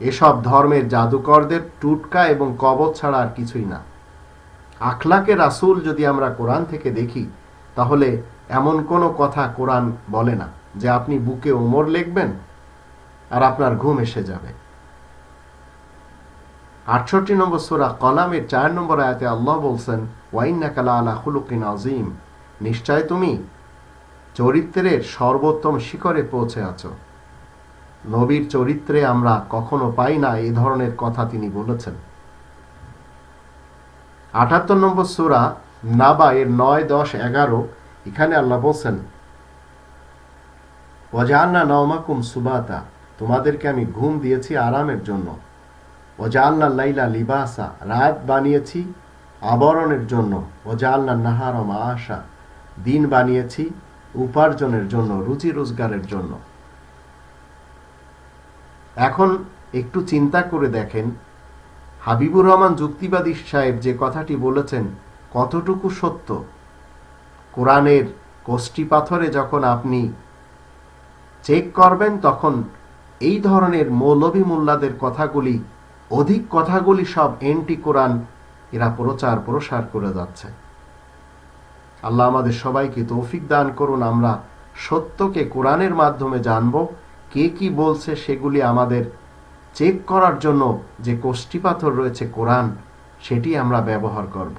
এসব ধর্মের জাদুকরদের টুটকা এবং কবচ ছাড়া আর কিছুই না। আখলাকে রাসুল যদি আমরা কোরআন থেকে দেখি, তাহলে এমন কোনো কথা কোরআন বলে না যে আপনি বুকে ওমর লিখবেন আর আপনার ঘুম এসে যাবে। আটষট্টি নম্বর সোরা কলামের চার নম্বর আয়াতে আল্লাহ বলছেন ওয়াইন্না কালা আলা খুলুকিন আজিম নিশ্চয় তুমি চরিত্রের সর্বোত্তম শিখরে পৌঁছে আছো। নবীর চরিত্রে আমরা কখনো পাই না এই ধরনের কথা তিনি বলেছেন। আটাত্তর নম্বর সুরা নাবা এর নয়, দশ, এগারো, এখানে আল্লাহ বলছেন ওজান্না নওমাকুম সুবাতা তোমাদেরকে আমি ঘুম দিয়েছি আরামের জন্য। ওজাল্লা লাইলা লিবাসা রাত বানিয়েছি আবরণের জন্য। ওজাল্লা নাহার আশা দিন বানিয়েছি উপার্জনের জন্য, রুজি রোজগারের জন্য। এখন একটু চিন্তা করে দেখেন। হাবিবুর রহমান যুক্তিবাদী সাহেব যে কথাটি বলেছেন, কতটুকু সত্য? কোরআনের কোষ্টি পাথরে যখন আপনি চেক করবেন, তখন এই ধরনের মৌলভী মোল্লাদের কথাগুলি, অধিক কথাগুলি সব এন্টি কোরআন এরা প্রচার প্রসার করে যাচ্ছে। আল্লাহ আমাদের সবাইকে তৌফিক দান করুন, আমরা সত্যকে কোরআনের মাধ্যমে জানব। কে কি বলছে সেগুলি আমাদের চেক করার জন্য যে কোষ্ঠীপাথর রয়েছে কোরআন, সেটি আমরা ব্যবহার করব।